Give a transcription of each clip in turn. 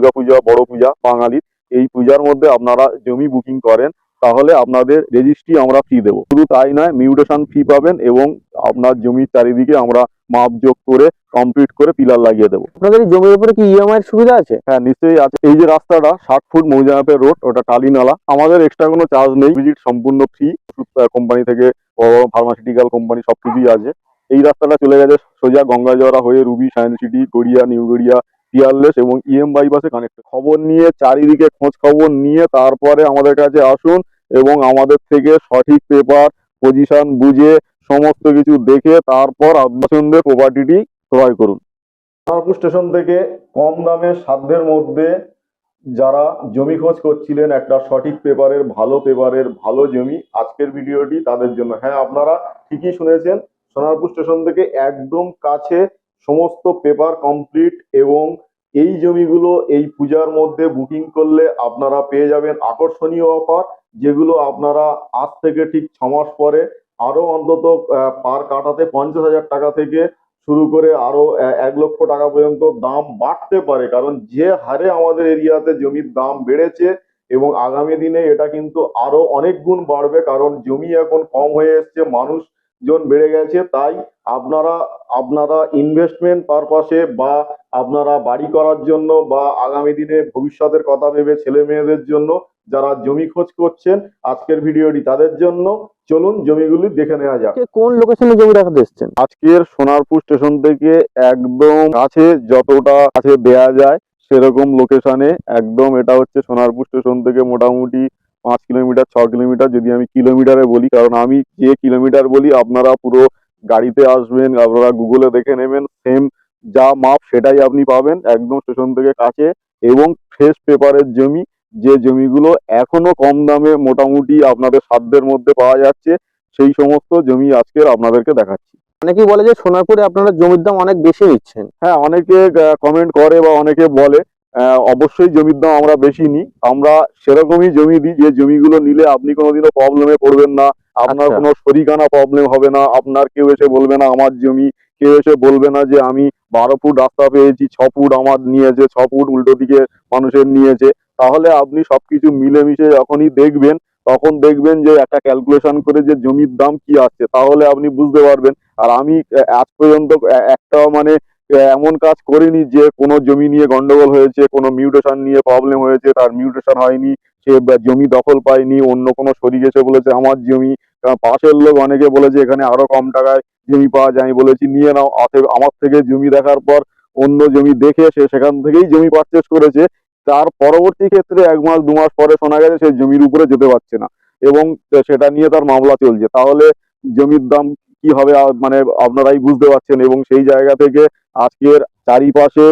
দুর্গাপূজা বড় পূজা বাঙালির এই পূজার মধ্যে আপনারা জমি বুকিং করেন তাহলে আপনাদের রেজিস্ট্রি আমরা ফি দেবো। শুধু তাই নয় মিউটেশন ফি পাবেন এবং আপনার জমির চারিদিকে আমরা মাপ যোগ করে কমপ্লিট করে পিলার লাগিয়ে দেবো। আপনাদের জমির উপরে কি ইএমআই এর সুবিধা আছে? হ্যাঁ নিশ্চয়ই আছে। এই যে রাস্তাটা ষাট ফুট মৌজাপের রোড ওটা টালি নালা। আমাদের এক্সট্রা কোনো চার্জ নেই ভিজিট সম্পূর্ণ ফ্রি কোম্পানি থেকে ফার্মাসিউটিক্যাল কোম্পানি সব কিছুই আছে। এই রাস্তাটা চলে গেছে সোজা গঙ্গাজরা হয়ে Ruby science city Garia new Garia Peerless এবং ইএম বাইপাসে কানেক্ট খবর নিয়ে চারিদিকে খোঁজ খবর নিয়ে তারপরে আমাদের কাছে আসুন এবং আমাদের থেকে সঠিক পেপার পজিশন বুঝে সমস্ত কিছু দেখে তারপর আপনার প্রপার্টিটি ক্রয় করুন। সোনারপুর স্টেশন থেকে কম দামে সাধ্যের মধ্যে যারা জমি খোঁজ করছিলেন, একটা সঠিক পেপারের ভালো পেপারের ভালো জমি, আজকের ভিডিওটি তাদের জন্য। হ্যাঁ আপনারা ঠিকই শুনেছেন, সোনারপুর স্টেশন থেকে একদম কাছে সমস্ত পেপার কমপ্লিট এবং এই জমিগুলো এই পূজার মধ্যে বুকিং করলে আপনারা পেয়ে যাবেন আকর্ষণীয় অফার যেগুলো আপনারা আজ থেকে ঠিক ছ মাস পরে আরও অন্তত পার কাটাতে পঞ্চাশ হাজার টাকা থেকে শুরু করে আরও আহ, এক লক্ষ টাকা পর্যন্ত দাম বাড়তে পারে। কারণ যে হারে আমাদের এরিয়াতে জমির দাম বেড়েছে এবং আগামী দিনে এটা কিন্তু আরও অনেক গুণ বাড়বে কারণ জমি এখন কম হয়ে এসছে মানুষজন বেড়ে গেছে তাই আপনারা আপনারা ইনভেস্টমেন্ট পারপাসে বা আপনারা বাড়ি করার জন্য বা আগামী দিনে ভবিষ্যতের কথা ভেবে ছেলে মেয়েদের জন্য যারা জমি খোঁজ করছেন আজকের ভিডিওটি তাদের জন্য। চলুন জমিগুলি দেখে নেওয়া যাক। কোন লোকেশনে জমি রাখাতে এসছেন? আজকের সোনারপুর স্টেশন থেকে একদম কাছে যতটা কাছে দেয়া যায় সেরকম লোকেশনে একদম এটা হচ্ছে সোনারপুর স্টেশন থেকে মোটামুটি পাঁচ কিলোমিটার ছ কিলোমিটার যদি আমি কিলোমিটারে বলি কারণ আমি যে কিলোমিটার বলি আপনারা পুরো গাড়িতে আসবেন আপনারা গুগলে দেখে নেবেন সেম যা মাপ সেটাই আপনি পাবেন একদম স্টেশন থেকে কাছে এবং ফ্রেশ পেপারের জমি যে জমিগুলো এখনও কম দামে মোটামুটি আপনাদের সাধ্যের মধ্যে পাওয়া যাচ্ছে সেই সমস্ত জমি আজকের আপনাদেরকে দেখাচ্ছি। অনেকেই বলে যে সোনারপুরে আপনারা জমির দাম অনেক বেশি নিচ্ছেন। হ্যাঁ অনেকে কমেন্ট করে বা অনেকে বলে অবশ্যই জমির দাম আমরা বেশি নিই। আমরা সেরকমই জমি দিই যে জমিগুলো নিলে আপনি কোনোদিনও প্রবলেমে পড়বেন না। আপনার আচ্ছা। কোনো শরিকানা প্রবলেম হবে না। আপনার কেউ এসে বলবে না আমার জমি। কেউ এসে বলবে না যে আমি বারো ফুট রাস্তা পেয়েছি ছ ফুট আমার নিয়েছে ছ ফুট উল্টো দিকে মানুষের নিয়েছে। তাহলে আপনি সবকিছু মিলেমিশে যখনই দেখবেন তখন দেখবেন যে একটা ক্যালকুলেশন করে যে জমির দাম কি আসছে। তাহলে আপনি বুঝতে পারবেন। আর আমি আজ পর্যন্ত একটা মানে এমন কাজ করিনি যে কোনো জমি নিয়ে গন্ডগোল হয়েছে, কোনো মিউটেশন নিয়ে প্রবলেম হয়েছে, তার মিউটেশন হয়নি, সে জমি দখল পায়নি, অন্য কোনো শরিক এসে বলেছে, আমার জমি পাশের লোক অনেকে বলেছে এখানে আরও কম টাকায় জমি পাওয়া যায় বলেছি নিয়ে নাও আমার থেকে জমি দেখার পর অন্য জমি দেখে সে সেখান থেকেই জমি পারচেস করেছে, তার পরবর্তী ক্ষেত্রে এক মাস, দু মাস পরে শোনা গেছে সে জমির উপরে যেতে পারছে না, এবং সেটা নিয়ে তার মামলা চলছে, তাহলে জমির দাম কি হবে মানে আপনারাই বুঝতে পারছেন এবং সেই জায়গা থেকে আজকের চারিপাশে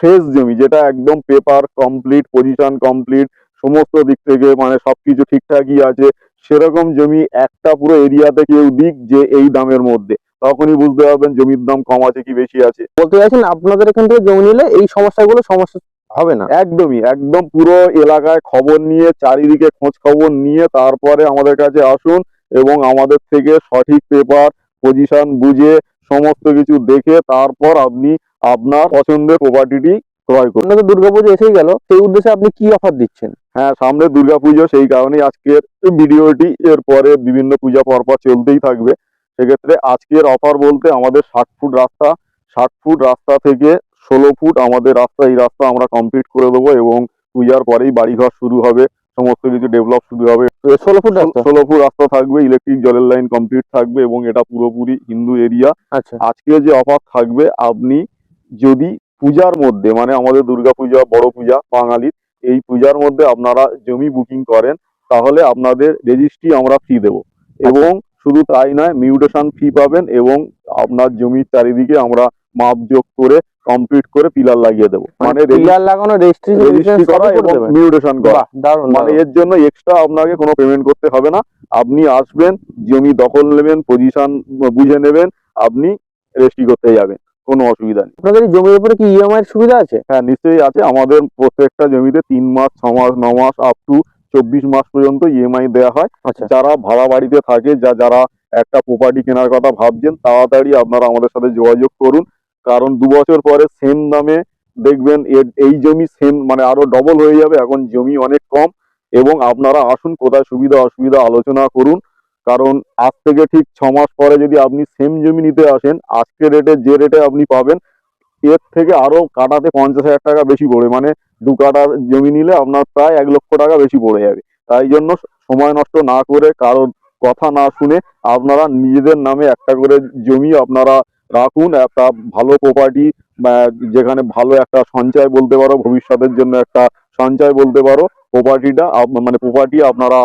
ফ্রেশ জমি যেটা একদম পেপার কমপ্লিট পজিশন কমপ্লিট সমস্ত দিক থেকে মানে সবকিছু ঠিকঠাকই আছে সেরকম জমি একটা পুরো এরিয়াতে কেউ দিক যে এই দামের মধ্যে। তখনই বুঝতে পারবেন জমির দাম কম আছে কি বেশি আছে। বলতে চাইছেন আপনাদের এখান থেকে জমি নিলে এই সমস্যাগুলো সমস্যা হবে না? একদমই একদম পুরো এলাকায় খবর নিয়ে চারিদিকে খোঁজ খবর নিয়ে তারপরে আমাদের কাছে আসুন এবং আমাদের থেকে সঠিক পেপার পজিশন বুঝে সমস্ত কিছু দেখে তারপর আপনি আপনার পছন্দের প্রপার্টিটি ক্রয় করুন। তো দুর্গাপুজো এসেই গেল সেই উদ্দেশ্যে আপনি কি অফার দিচ্ছেন? হ্যাঁ সামনে দুর্গাপুজো সেই কারণেই আজকের ভিডিওটি এরপরে বিভিন্ন পূজা পরপর চলতেই থাকবে। সেক্ষেত্রে আজকের অফার বলতে আমাদের ষাট ফুট রাস্তা ষাট ফুট রাস্তা থেকে ষোলো ফুট আমাদের রাস্তা এই রাস্তা আমরা কমপ্লিট করে দেবো এবং পূজার পরেই বাড়িঘর শুরু হবে। সমস্ত কিছু ডেভেলপ শুরু হবে। ষোলো ফুট রাস্তা? ষোলো ফুট রাস্তা থাকবে ইলেকট্রিক জলের লাইন কমপ্লিট থাকবে এবং এটা পুরোপুরি হিন্দু এরিয়া আচ্ছা। আজকে যে অফার থাকবে আপনি যদি পূজার মধ্যে মানে আমাদের দুর্গা পূজা বড় পূজা বাঙালির এই পূজার মধ্যে আপনারা জমি বুকিং করেন তাহলে আপনাদের রেজিস্ট্রি আমরা ফি দেব। এবং শুধু তাই নয় মিউটেশন ফি পাবেন এবং আপনার জমির চারিদিকে আমরা মাপ যোগ করে কমপ্লিট করে পিলার লাগিয়ে দেবো। মানে মানে পিলার লাগানো রেজিস্ট্রি রেজিস্ট্রি করা এবং মিউটেশন করা। মানে এর জন্য এক্সট্রা আপনাকে কোনো পেমেন্ট করতে হবে না। আপনি আসবেন জমি দখল নেবেন পজিশন বুঝে নেবেন আপনি রেজিস্ট্রি করতে যাবেন কোনো অসুবিধা নেই। আপনাদের জমির উপরে কি ইএমআই সুবিধা আছে? হ্যাঁ নিশ্চয়ই আছে। আমাদের প্রত্যেকটা জমিতে তিন মাস ছ মাস ন মাস আপ টু চব্বিশ মাস পর্যন্ত ইএমআই দেওয়া হয়। আচ্ছা। যারা ভাড়া বাড়িতে থাকে যা যারা একটা প্রপার্টি কেনার কথা ভাবছেন তাড়াতাড়ি আপনারা আমাদের সাথে যোগাযোগ করুন। কারণ দু বছর পরে সেম দামে দেখবেন এই জমি সেম মানে আরও ডবল হয়ে যাবে। এখন জমি অনেক কম এবং আপনারা আসুন, কোথায় সুবিধা, অসুবিধা আলোচনা করুন। কারণ আজ থেকে ঠিক ছ মাস পরে যদি আপনি সেম জমি নিতে আসেন, আজকে রেটে যে রেটে আপনি পাবেন, এর থেকে আরও কাটাতে পঞ্চাশ হাজার টাকা বেশি পড়ে। মানে দু কাটা জমি নিলে আপনার প্রায় এক লক্ষ টাকা বেশি পড়ে যাবে। তাই জন্য সময় নষ্ট না করে কারোর কথা না শুনে আপনারা নিজেদের নামে একটা করে জমি আপনারা রাখুন একটা ভালো প্রপার্টি যেখানে ভালো একটা সঞ্চয় বলতে পারো ভবিষ্যতের জন্য একটা সঞ্চয় বলতে পারো প্রপার্টিটা মানে প্রপার্টি আপনারা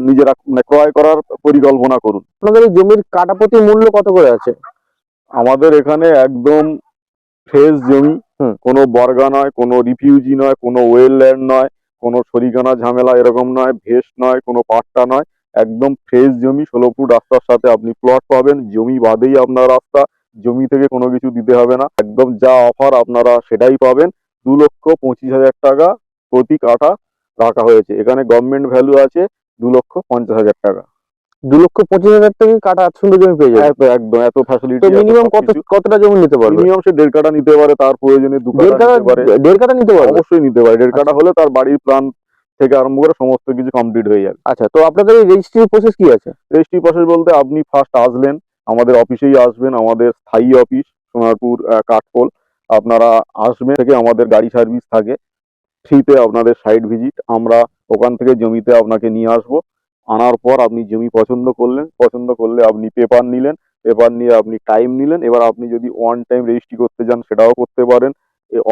নিজেরা মানে ক্রয় করার পরিকল্পনা করুন আপনাদের এই জমির কাটা প্রতি মূল্য কত করে আছে আমাদের এখানে একদম ফ্রেশ জমি। কোনো বর্গা নয় কোনো রিফিউজি নয় কোনো ওয়েল ল্যান্ড নয় কোনো শরিকানা ঝামেলা এরকম নয় ভেস নয় কোনো পাট্টা নয় একদম ফ্রেশ জমি ষোলো ফুট রাস্তার সাথে আপনি প্লট পাবেন জমি বাদেই আপনার রাস্তা জমি থেকে কোনো কিছু দিতে হবে না। একদম যা অফার আপনারা সেটাই পাবেন। দু লক্ষ পঁচিশ হাজার টাকা প্রতি কাঠা রাখা হয়েছে। এখানে গভর্নমেন্ট ভ্যালু আছে দু লক্ষ পঞ্চাশ হাজার টাকা। দু লক্ষ পঁচিশ হাজার টাকা কাটা সুন্দর জমি পেয়ে যাবে এত একদম এত ফ্যাসিলিটি মিনিমাম কত কতটা জমি নিতে পারবে? মিনিমাম সে দেড় কাঠা নিতে পারে তার প্রয়োজনে দু দেড় কাটা নিতে পারে। দেড় কাটা নিতে পারবে? অবশ্যই নিতে পারে। দেড় কাঠা হলে তার বাড়ির প্ল্যান থেকে আরম্ভ করে সমস্ত কিছু কমপ্লিট হয়ে যাবে। আচ্ছা তো আপনাদের রেজিস্ট্রি প্রসেস কি আছে? রেজিস্ট্রি প্রসেস বলতে আপনি ফার্স্ট আসলেন আমাদের অফিসেই আসবেন, আমাদের স্থায়ী অফিস, সোনারপুর কাঠপোল আপনারা আসবেন থেকে আমাদের গাড়ি সার্ভিস থাকে। ফ্রিতে আপনাদের সাইট ভিজিট আমরা ওখান থেকে জমিতে আপনাকে নিয়ে আসব। আনার পর আপনি জমি পছন্দ করলেন, পছন্দ করলে আপনি পেপার নিলেন পেপার নিয়ে আপনি টাইম নিলেন। এবার আপনি যদি ওয়ান টাইম রেজিস্ট্রি করতে চান সেটাও করতে পারেন।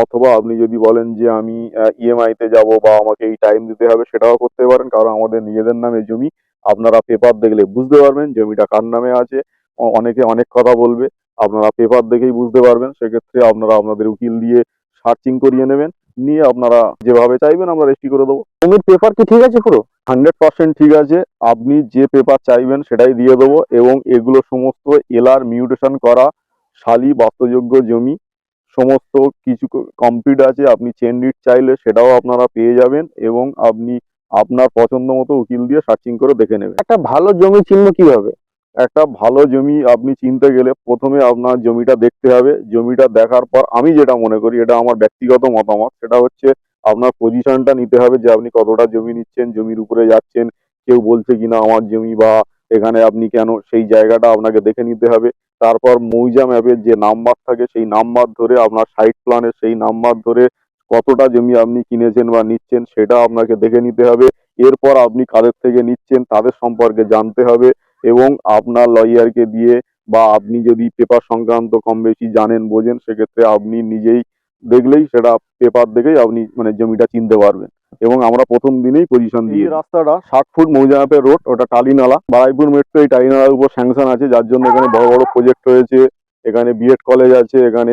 অথবা আপনি যদি বলেন যে আমি ইএমআইতে যাব বা আমাকে এই টাইম দিতে হবে, সেটাও করতে পারেন। কারণ আমাদের নিজেদের নামে জমি, আপনারা পেপার দেখলে বুঝতে পারবেন জমিটা কার নামে আছে। অনেকে অনেক কথা বলবে। আপনারা পেপার দেখেই বুঝতে পারবেন। সেক্ষেত্রে আপনারা আপনাদের উকিল দিয়ে সার্চিং করিয়ে নেবেন। নিয়ে আপনারা যেভাবে চাইবেন আমরা রেজিস্ট্রি করে দেবো। জমির পেপার কি ঠিক আছে পুরো? হান্ড্রেড পার্সেন্ট ঠিক আছে। আপনি যে পেপার চাইবেন সেটাই দিয়ে দেবো এবং এগুলো সমস্ত এলার মিউটেশন করা শালি বাস্তযোগ্য জমি সমস্ত কিছু কমপ্লিট আছে। আপনি চেন ডিট চাইলে সেটাও আপনারা পেয়ে যাবেন এবং আপনি আপনার পছন্দ মতো উকিল দিয়ে সার্চিং করে দেখে নেবেন। একটা ভালো জমি চিনব কীভাবে? একটা ভালো জমি আপনি চিনতে গেলে প্রথমে আপনার জমিটা দেখতে হবে। জমিটা দেখার পর আমি যেটা মনে করি, এটা আমার ব্যক্তিগত মতামত, সেটা হচ্ছে আপনার পজিশনটা নিতে হবে যে আপনি কতটা জমি নিচ্ছেন, জমির উপরে যাচ্ছেন, কেউ বলছে কিনা আমার জমি বা এখানে আপনি কেন, সেই জায়গাটা আপনাকে দেখে নিতে হবে। তারপর মৌজা ম্যাপের যে নাম্বার থাকে, সেই নাম্বার ধরে আপনার সাইট প্ল্যানের সেই নাম্বার ধরে কতটা জমি আপনি কিনেছেন বা নিচ্ছেন, সেটা আপনাকে দেখে নিতে হবে। এরপর আপনি কাদের থেকে নিচ্ছেন, তাদের সম্পর্কে জানতে হবে। এবং আপনার লয়ারকে দিয়ে বা আপনি যদি পেপার সংক্রান্ত কম বেশি জানেন বোঝেন সেক্ষেত্রে আপনি নিজেই দেখলেই সেটা পেপার দেখেই আপনি মানে জমিটা চিনতে পারবেন। এবং আমরা প্রথম দিনেই পজিশন দিয়ে রাস্তাটা ষাট ফুট মৌজাপের রোড ওটা টালিনালা বারাইপুর মেট্রো এই টালিনালার উপর স্যাংশন আছে যার জন্য এখানে বড় বড় প্রজেক্ট হয়েছে এখানে বিএড কলেজ আছে এখানে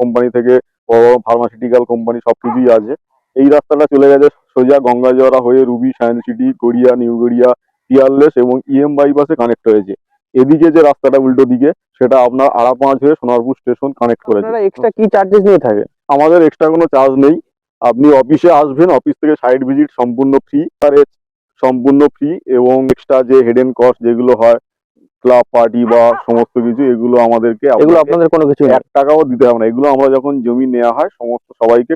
কোম্পানি থেকে বড় বড় ফার্মাসিউটিক্যাল কোম্পানি সব কিছুই আছে। এই রাস্তাটা চলে গেছে সোজা গঙ্গাজোয়ারা হয়ে Ruby science city Garia new Garia Peerless এবং ইএম বাইপাসে কানেক্ট হয়েছে। এদিকে যে রাস্তাটা উল্টো দিকে সেটা আপনার আড়া পাঁচ হয়ে সোনারপুর স্টেশন কানেক্ট করেছে। এক্সট্রা কি চার্জেস নিয়ে থাকে? আমাদের এক্সট্রা কোনো চার্জ নেই। আপনি অফিসে আসবেন অফিস থেকে সাইড ভিজিট সম্পূর্ণ ফ্রি আর সম্পূর্ণ ফ্রি এবং এক্সট্রা যে হেড এন্ড কস্ট যেগুলো হয় ক্লাব পার্টি বা সমস্ত কিছু এগুলো আমাদেরকে এগুলো আপনাদের কোনো কিছু এক টাকাও দিতে হবে না। এগুলো আমরা যখন জমি নেওয়া হয় সমস্ত সবাইকে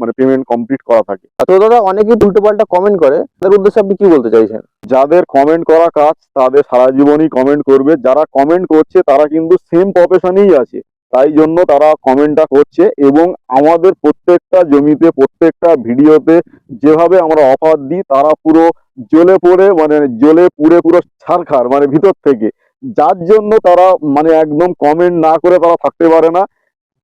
মানে পেমেন্ট কমপ্লিট করা থাকে। তো দাদা অনেকেই উল্টো পাল্টা কমেন্ট করে। তাদের উদ্দেশ্যে আপনি কি বলতে চাইছেন? যাদের কমেন্ট করা কাজ তাদের সারা জীবনই কমেন্ট করবে। যারা কমেন্ট করছে তারা কিন্তু সেম প্রফেশনেই আছে। তাই জন্য তারা কমেন্টটা করছে এবং আমাদের প্রত্যেকটা জমিতে, প্রত্যেকটা ভিডিওতে যেভাবে আমরা অফার দিই, তারা পুরো জ্বলে পড়ে মানে জ্বলে পুড়ে পুরো ছারখার মানে ভিতর থেকে। যার জন্য তারা মানে একদম কমেন্ট না করে তারা থাকতে পারে না।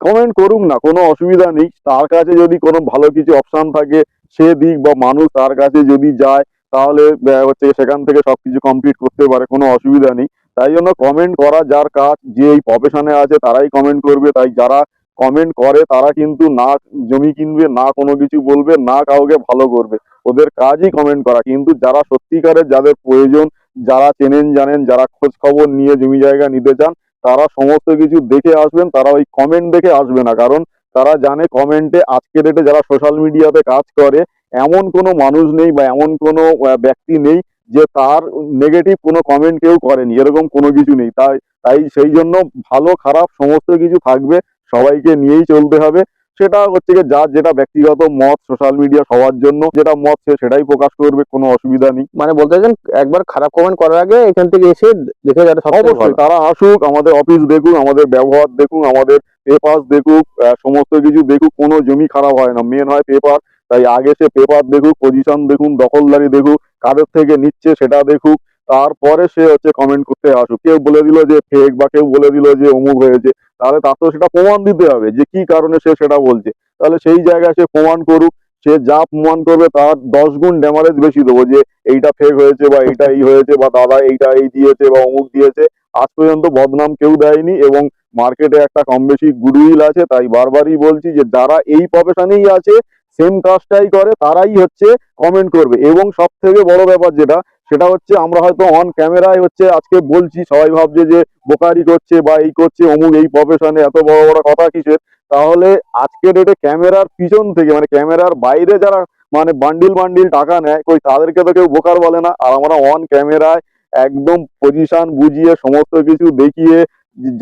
কমেন্ট করুক না, কোনো অসুবিধা নেই। তার কাছে যদি কোনো ভালো কিছু অপশান থাকে, সে দিক বা মানুষ তার কাছে যদি যায়, তাহলে হচ্ছে সেখান থেকে সব কিছু কমপ্লিট করতে পারে, কোনো অসুবিধা নেই। তাই জন্য কমেন্ট করা যার কাজ যে এই প্রফেশনে আছে তারাই কমেন্ট করবে। তাই যারা কমেন্ট করে তারা কিন্তু না জমি কিনবে, না কোনো কিছু বলবে, না কাউকে ভালো করবে। ওদের কাজই কমেন্ট করা। কিন্তু যারা সত্যিকারের যাদের প্রয়োজন, যারা চেনেন, জানেন, যারা খোঁজ খবর নিয়ে জমি জায়গা নিতে চান, তারা সমস্ত কিছু দেখে আসবেন, তারা ওই কমেন্ট দেখে আসবে না। কারণ তারা জানে কমেন্টে আজকে ডেটে যারা সোশ্যাল মিডিয়াতে কাজ করে, এমন কোনো মানুষ নেই বা এমন কোনো ব্যক্তি নেই যে তার নেগেটিভ কোনো কমেন্ট কেউ করেনি এরকম কোনো কিছু নেই। তাই তাই সেই জন্য ভালো খারাপ সমস্ত কিছু থাকবে সবাইকে নিয়েই চলতে হবে। সেটা হচ্ছে গিয়ে যার যেটা ব্যক্তিগত মত সোশ্যাল মিডিয়া সবার জন্য যেটা মত সে সেটাই প্রকাশ করবে কোনো অসুবিধা নেই। মানে বলতে চাইছেন একবার খারাপ কমেন্ট করার আগে এখান থেকে এসে দেখে যারা সব অবশ্যই তারা আসুক আমাদের অফিস দেখুক আমাদের ব্যবহার দেখুক আমাদের পেপার দেখুক সমস্ত কিছু দেখুক কোনো জমি খারাপ হয় না। মেন হয় পেপার তাই আগে সে পেপার দেখুক পজিশন দেখুন দখলদারি দেখুক কাদের থেকে নিচ্ছে সেটা দেখুক। তারপরে সে হচ্ছে কমেন্ট করতে আসুক। কেউ বলে দিল যে ফেক বা কেউ বলে দিল যে অমুক হয়েছে, তাহলে তার তো সেটা প্রমাণ দিতে হবে যে কি কারণে সে সেটা বলছে। তাহলে সেই জায়গায় সে প্রমাণ করুক, সে যা প্রমাণ করবে তার দশ গুণ ড্যামারেজ বেশি দেবো যে এইটা ফেক হয়েছে বা এইটা এই হয়েছে বা দাদা এইটা এই দিয়েছে বা অমুক দিয়েছে। আজ পর্যন্ত বদনাম কেউ দেয়নি এবং মার্কেটে একটা কম বেশি গুডউইল আছে, তাই বারবারই বলছি যে যারা এই প্রফেশনেই আছে সেম কাজটাই করে, তারাই হচ্ছে কমেন্ট করবে। এবং সব থেকে বড় ব্যাপার যেটা, সেটা হচ্ছে আমরা হয়তো অন ক্যামেরায় হচ্ছে আজকে বলছি, সবাই ভাবছে যে বোকারি করছে বা এই করছে, অমুক এই প্রফেশনে এত বড় বড় কথা কিসের? তাহলে আজকের ডেটে ক্যামেরার পিছন থেকে মানে ক্যামেরার বাইরে যারা মানে বান্ডিল বান্ডিল টাকা নেয়, কই তাদেরকে তো কেউ বোকার বলে না। আর আমরা অন ক্যামেরায় একদম পজিশন বুঝিয়ে, সমস্ত কিছু দেখিয়ে,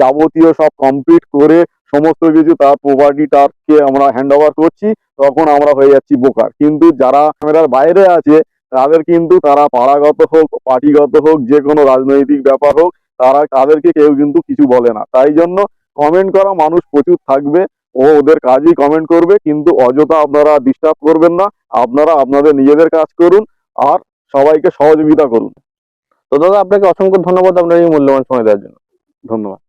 যাবতীয় সব কমপ্লিট করে সমস্ত কিছু তার প্রপার্টি তারকে আমরা হ্যান্ড ওভার করছি তখন আমরা হয়ে যাচ্ছি বোকার কিন্তু যারা ক্যামেরার বাইরে আছে তাদের কিন্তু তারা পাড়াগত হোক পার্টিগত হোক যে কোনো রাজনৈতিক ব্যাপার হোক তারা তাদেরকে কেউ কিন্তু কিছু বলে না। তাই জন্য কমেন্ট করা মানুষ প্রচুর থাকবে ও ওদের কাজই কমেন্ট করবে কিন্তু অযথা আপনারা ডিস্টার্ব করবেন না আপনারা আপনাদের নিজেদের কাজ করুন আর সবাইকে সহযোগিতা করুন। তো দাদা আপনাকে অসংখ্য ধন্যবাদ আপনার এই মূল্যবান সময় দেওয়ার জন্য। ধন্যবাদ।